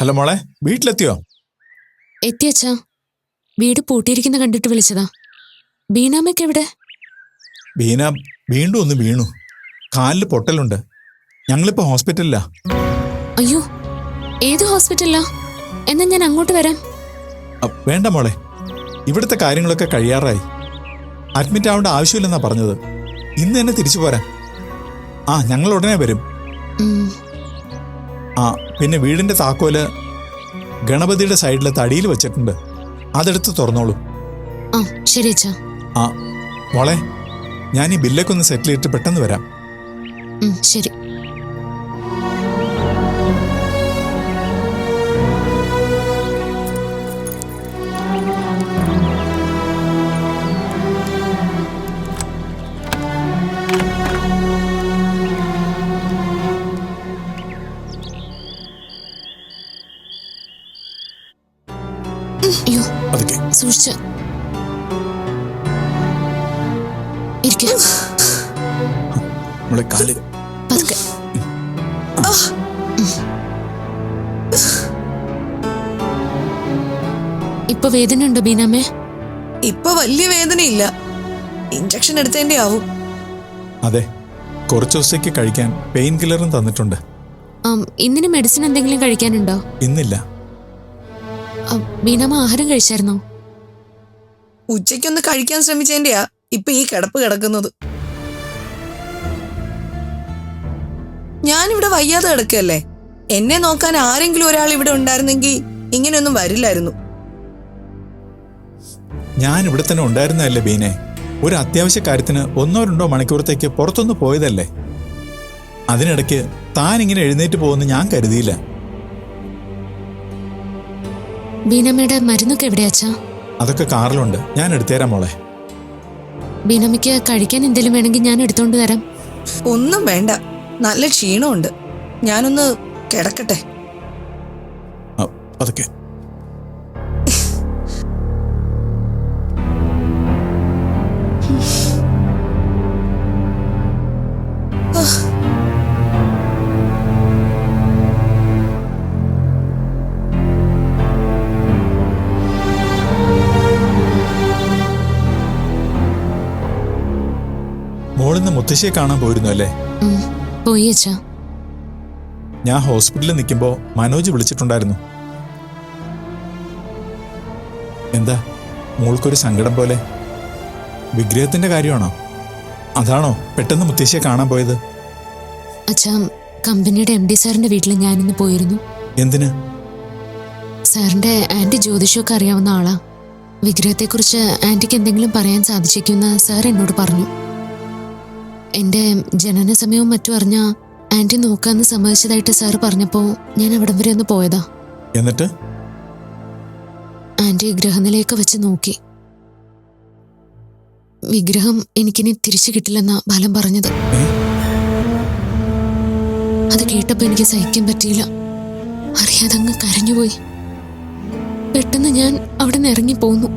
Hello മോളെ വീട്ടിലെത്തിയോ? എത്തിയച്ചാ വീട് പൂട്ടിയിരിക്കുന്ന കണ്ടിട്ട് വിളിച്ചതാ. ബീനാമ്മയ്ക്ക് എവിടെ? ബീന വീണ്ടും ഒന്ന് വീണു. കാലിൽ പൊട്ടലുണ്ട്. ഞങ്ങളിപ്പോ ഹോസ്പിറ്റലിലാ. അയ്യോ ഏത് ഹോസ്പിറ്റലിലാ? എന്നാ ഞാൻ അങ്ങോട്ട് വരാം. അ, വേണ്ട മോളെ. ഇവിടുത്തെ കാര്യങ്ങളൊക്കെ കഴിയാറായി. അഡ്മിറ്റ് ആവേണ്ട ആവശ്യമില്ലെന്നാ പറഞ്ഞത്. ഇന്ന് തന്നെ തിരിച്ചു പോരാ. ആ ഞങ്ങൾ ഉടനെ വരും. ഉം, ആ പിന്നെ വീടിന്റെ താക്കോൽ ഗണപതിയുടെ സൈഡിലെ തടിയിൽ വെച്ചിട്ടുണ്ട്. അതെടുത്ത് തുറന്നോളൂ. ആ ശരി അച്ഛാ. ആ മോളെ ഞാൻ ഈ ബില്ലൊക്കെ ഒന്ന് സെറ്റിൽ ചെയ്തിട്ട് പെട്ടെന്ന് വരാം. ശരി. അയ്യോ. അതൊക്കെ. സൂക്ഷിച്ച്. ഇരിക്ക. മോളെ കാൽ. പതുക്കെ. ഇപ്പൊ വേദന ഉണ്ടോ ബീനാമേ ഇപ്പൊ വലിയ വേദനയില്ല. ഇഞ്ചക്ഷൻ എടുത്തതിന്റെ ആവും അതെ. കുറച്ച് ദിവസത്തേക്ക് കഴിക്കാൻ പെയിൻ കില്ലറും തന്നിട്ടുണ്ട്. ആം, ഇന്നിന് മെഡിസിൻ എന്തെങ്കിലും കഴിക്കാനുണ്ടോ? ഇന്നില്ല. ആ, മീനമ്മ ആഹാരം കഴിച്ചായിരുന്നോ? ഉച്ചയ്ക്കൊന്ന് കഴിക്കാൻ ശ്രമിച്ചതിന്റെയാ ഇപ്പൊ ഈ കിടപ്പ് കിടക്കുന്നത്. ഞാനിവിടെ വയ്യാതെ കിടക്കല്ലേ എന്നെ നോക്കാൻ ആരെങ്കിലും ഒരാൾ ഇവിടെ ഉണ്ടായിരുന്നെങ്കിൽ ഇങ്ങനെയൊന്നും വരില്ലായിരുന്നു. ഞാൻ ഇവിടെ തന്നെ ഉണ്ടായിരുന്നതല്ലേ ബീനെ? ഒരു അത്യാവശ്യ കാര്യത്തിന് ഒന്നോ രണ്ടോ മണിക്കൂറത്തേക്ക് പുറത്തൊന്ന് പോയതല്ലേ? അതിനിടയ്ക്ക് താൻ ഇങ്ങനെ എഴുന്നേറ്റ് പോകുമെന്ന് ഞാൻ കരുതിയില്ല. ബീനാമ്മയുടെ മരുന്നൊക്കെ എവിടെയാ അച്ഛാ? അതൊക്കെ കാറിലുണ്ട്. ഞാൻ എടുത്തേരാം മോളെ. ബീനമ്മയ്ക്ക് കഴിക്കാൻ എന്തെങ്കിലും വേണമെങ്കിൽ ഞാൻ എടുത്തോണ്ട് തരാം. ഒന്നും വേണ്ട. നല്ല ക്ഷീണമുണ്ട്. ഞാനൊന്ന് കിടക്കട്ടെ. അതൊക്കെ. മോളിന്ന് മുത്തശ്ശിയെ കാണാൻ പോയിരുന്നു അല്ലേ? പോയി അച്ഛാ. ഞാൻ ഹോസ്പിറ്റലിൽ നിൽക്കുമ്പോൾ മനോജ് വിളിച്ചിട്ടുണ്ടായിരുന്നു. എന്താ മോൾക്കൊരു സങ്കടം പോലെ? വിഗ്രഹത്തിന്റെ കാര്യമാണോ? അതാണോ പെട്ടെന്ന് മുത്തശ്ശിയെ കാണാൻ പോയത്? അച്ഛാ കമ്പനിയുടെ എം ഡി സാറിന്റെ വീട്ടിൽ ഞാനിന്ന് പോയിരുന്നു. എന്തിന്? സാറിന്റെ ആന്റി ജ്യോതിഷമൊക്കെ അറിയാവുന്ന ആളാ. വിഗ്രഹത്തെക്കുറിച്ച് ആന്റിക്ക് എന്തെങ്കിലും പറയാൻ സാധിച്ചേക്കുമെന്ന് സാർ എന്നോട് പറഞ്ഞു. എന്റെ ജനന സമയവും മറ്റും അറിഞ്ഞ ആന്റി നോക്കാന്ന് സമ്മതിച്ചതായിട്ട് സാർ പറഞ്ഞപ്പോ ഞാൻ അവിടം വരെ ഒന്ന് പോയതാ. എന്നിട്ട്? ആന്റി ഗ്രഹനിലയൊക്കെ വെച്ച് നോക്കി. വിഗ്രഹം എനിക്കിനി തിരിച്ചു കിട്ടില്ലെന്ന ബലം പറഞ്ഞത്? അത് കേട്ടപ്പോ എനിക്ക് സഹിക്കാൻ പറ്റിയില്ല. അറിയാതെ അങ്ങ് കരഞ്ഞുപോയി. പെട്ടെന്ന് ഞാൻ അവിടെ നിന്ന് ഇറങ്ങി പോന്നു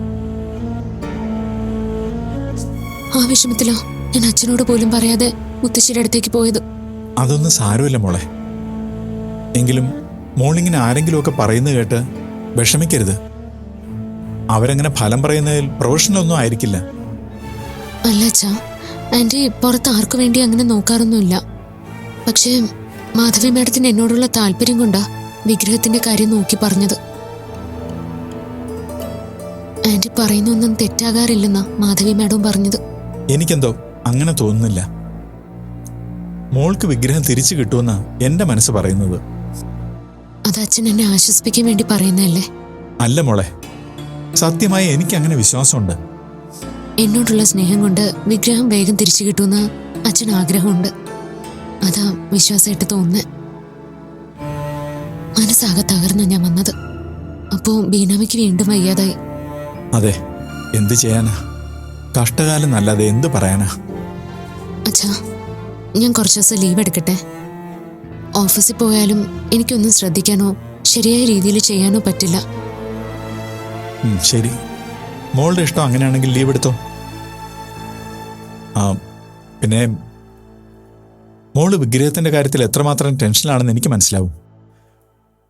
ആ വിഷമത്തിലാ. ഞാൻ അച്ഛനോട് പോലും പറയാതെ മുത്തശ്ശിയുടെ അടുത്തേക്ക് പോയത്. അതൊന്നും സാരമില്ല മോളെ. എങ്കിലും മോളിങ്ങനെ ആരെങ്കിലുമൊക്കെ പറയുന്നത് കേട്ട് വിഷമിക്കരുത്. അവരങ്ങനെ ഫലം പറയുന്നതിൽ പ്രൊഫഷണൽ ഒന്നും ആയിരിക്കില്ല. അല്ല അച്ഛാ ആന്റി പുറത്ത് ആർക്കു വേണ്ടി അങ്ങനെ നോക്കാറൊന്നുമില്ല. പക്ഷേ മാധവി മാഡത്തിന് എന്നോടുള്ള താല്പര്യം കൊണ്ടാ വിഗ്രഹത്തിന്റെ കാര്യം നോക്കി പറഞ്ഞത്. ആന്റി പറയുന്നൊന്നും തെറ്റാകാറില്ലെന്നാ മാധവി മാഡവും പറഞ്ഞത്. എനിക്കെന്തോ അങ്ങനെ തോന്നുന്നില്ല. മോൾക്ക് വിഗ്രഹം തിരിച്ചു കിട്ടുമെന്നാ എന്റെ മനസ്സ് പറയുന്നത്. അത് അച്ഛൻ എന്നെ ആശ്വസിപ്പിക്കാൻ വേണ്ടി പറയുന്നതല്ലേ? അല്ല മോളെ സത്യമായി എനിക്ക് അങ്ങനെ വിശ്വാസമുണ്ട്. എന്നോടുള്ള സ്നേഹം കൊണ്ട് വിഗ്രഹം വേഗം തിരിച്ചു കിട്ടുമെന്ന് അച്ഛൻ ആഗ്രഹമുണ്ട്. അതാ വിശ്വാസമായിട്ട് തോന്നുന്നത് മനസ്സാകെ തകർന്ന ഞാൻ വന്നത്. അപ്പോ ബീനാമയ്ക്ക് വീണ്ടും വയ്യാതായി. അതെ എന്ത് ചെയ്യാനാ? കഷ്ടകാലം നല്ലതെ എന്ത് പറയാനാ? അച്ഛാ ഞാൻ കുറച്ച് ദിവസം ലീവ് എടുക്കട്ടെ. ഓഫീസിൽ പോയാലും എനിക്കൊന്നും ശ്രദ്ധിക്കാനോ ശരിയായ രീതിയിൽ ചെയ്യാനോ പറ്റില്ല. ശരി. മോളുടെ ഇഷ്ടം അങ്ങനെയാണെങ്കിൽ ലീവ് എടുത്തോ? ആ പിന്നെ മോൾ വിഗ്രഹത്തിന്റെ കാര്യത്തിൽ എത്രമാത്രം ടെൻഷനിലാണെന്ന് എനിക്ക് മനസ്സിലാവും.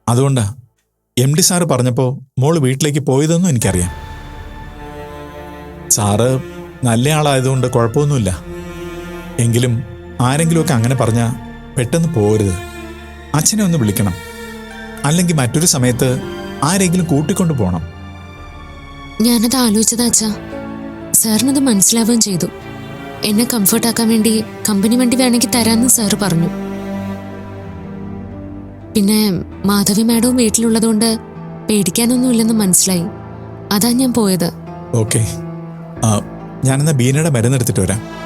അതുകൊണ്ടാ എം ഡി സാറ് പറഞ്ഞപ്പോൾ മോൾ വീട്ടിലേക്ക് പോയതെന്നും എനിക്കറിയാം. സാറ് നല്ല ആളായതുകൊണ്ട് കുഴപ്പമൊന്നുമില്ല. എങ്കിലും ആരെങ്കിലുമൊക്കെ അങ്ങനെ പറഞ്ഞാൽ പെട്ടെന്ന് പോരുത് അച്ഛനെ ഒന്ന് വിളിക്കണം. അല്ലെങ്കിൽ മറ്റൊരു സമയത്ത് ആരെങ്കിലും കൂട്ടിക്കൊണ്ടു പോകണം ഞാനത് ആലോചിച്ചതാ അച്ഛാ. സാറിനത് മനസ്സിലാവുകയും ചെയ്തു. എന്നെ കംഫർട്ടാക്കാൻ വേണ്ടി കമ്പനി വണ്ടി വേണമെങ്കിൽ തരാമെന്ന് സാറ് പറഞ്ഞു. പിന്നെ മാധവി മാഡവും വീട്ടിലുള്ളതുകൊണ്ട് പേടിക്കാനൊന്നുമില്ലെന്ന് മനസ്സിലായി. അതാ ഞാൻ പോയത്. ഓക്കെ. ഞാനെന്നാ ബീനയുടെ മരുന്നെടുത്തിട്ട് വരാം.